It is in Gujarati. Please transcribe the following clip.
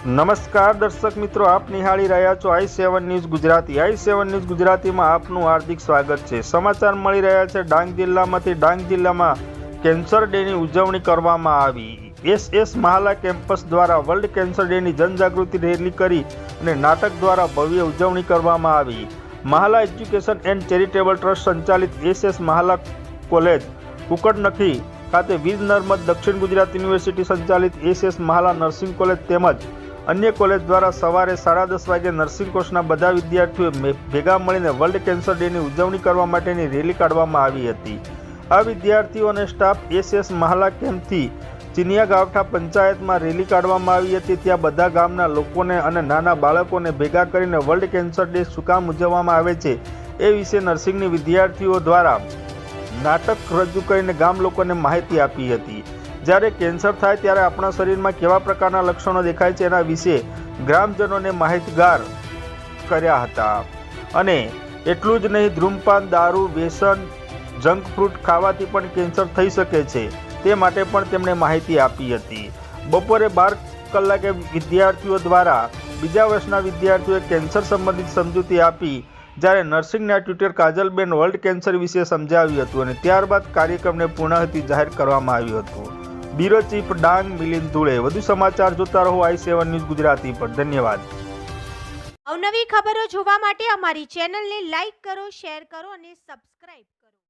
નમસ્કાર દર્શક મિત્રો, આપ નિહાળી રહ્યા છો I seven news Gujarati. I seven news ગુજરાતીમાં આપનું હાર્દિક સ્વાગત છે. સમાચાર મળી રહ્યા છે ડાંગ જિલ્લામાંથી. ડાંગ જિલ્લામાં કેન્સર ડેની ઉજવણી કરવામાં આવી. એસ એસ મહાલા કેમ્પસ દ્વારા વર્લ્ડ કેન્સર ડેની જનજાગૃતિ રેલી કરી અને નાટક દ્વારા ભવ્ય ઉજવણી કરવામાં આવી. Mahala education and charitable trust સંચાલિત S S Mahala college, Kukadnakhi ખાતે વીર નર્મદ દક્ષિણ ગુજરાત યુનિવર્સિટી સંચાલિત S S Mahala nursing college તેમજ અન્ય કોલેજ દ્વારા સવારે સાડા દસ વાગે નર્સિંગ કોર્સના બધા વિદ્યાર્થીઓ ભેગા મળીને વર્લ્ડ કેન્સર ડેની ઉજવણી કરવા માટેની રેલી કાઢવામાં આવી હતી. આ વિદ્યાર્થીઓ અને સ્ટાફ એસ એસ મહાલા કેમ્પથી ચિનિયા ગાવઠા પંચાયતમાં રેલી કાઢવામાં આવી હતી. ત્યાં બધા ગામના લોકોને અને નાના બાળકોને ભેગા કરીને વર્લ્ડ કેન્સર ડે શું કામ ઉજવવામાં આવે છે એ વિશે નર્સિંગની વિદ્યાર્થીઓ દ્વારા નાટક રજૂ કરીને ગામ લોકોને માહિતી આપી હતી. જ્યારે કેન્સર થાય ત્યારે આપણા શરીરમાં કેવા પ્રકારના લક્ષણો દેખાય છે એના વિશે ગ્રામજનોને માહિતગાર કર્યા હતા. અને એટલું જ નહીં, ધૂમપાન, દારૂ, વ્યસન, જંક ફ્રૂટ ખાવાથી પણ કેન્સર થઈ શકે છે. તે માટે પણ તેમણે માહિતી આપી હતી. બપોરે બાર કલાકે વિદ્યાર્થીઓ દ્વારા બીજા વર્ષના વિદ્યાર્થીઓએ કેન્સર સંબંધિત સમજૂતી આપી, જ્યારે નર્સિંગના ટ્યુટર કાજલબેન વર્લ્ડ કેન્સર વિશે સમજાવ્યું હતું અને ત્યારબાદ કાર્યક્રમને પૂર્ણાહુતિ જાહેર કરવામાં આવ્યું હતું. Bureau chief Dang Milind Dhule. વધુ સમાચાર જોતા રહો આઈ સેવન ન્યૂઝ ગુજરાતી પર. ધન્યવાદ. અવનવી ખબરો જોવા માટે અમારી ચેનલને લાઈક કરો, શેર કરો અને સબસ્ક્રાઇબ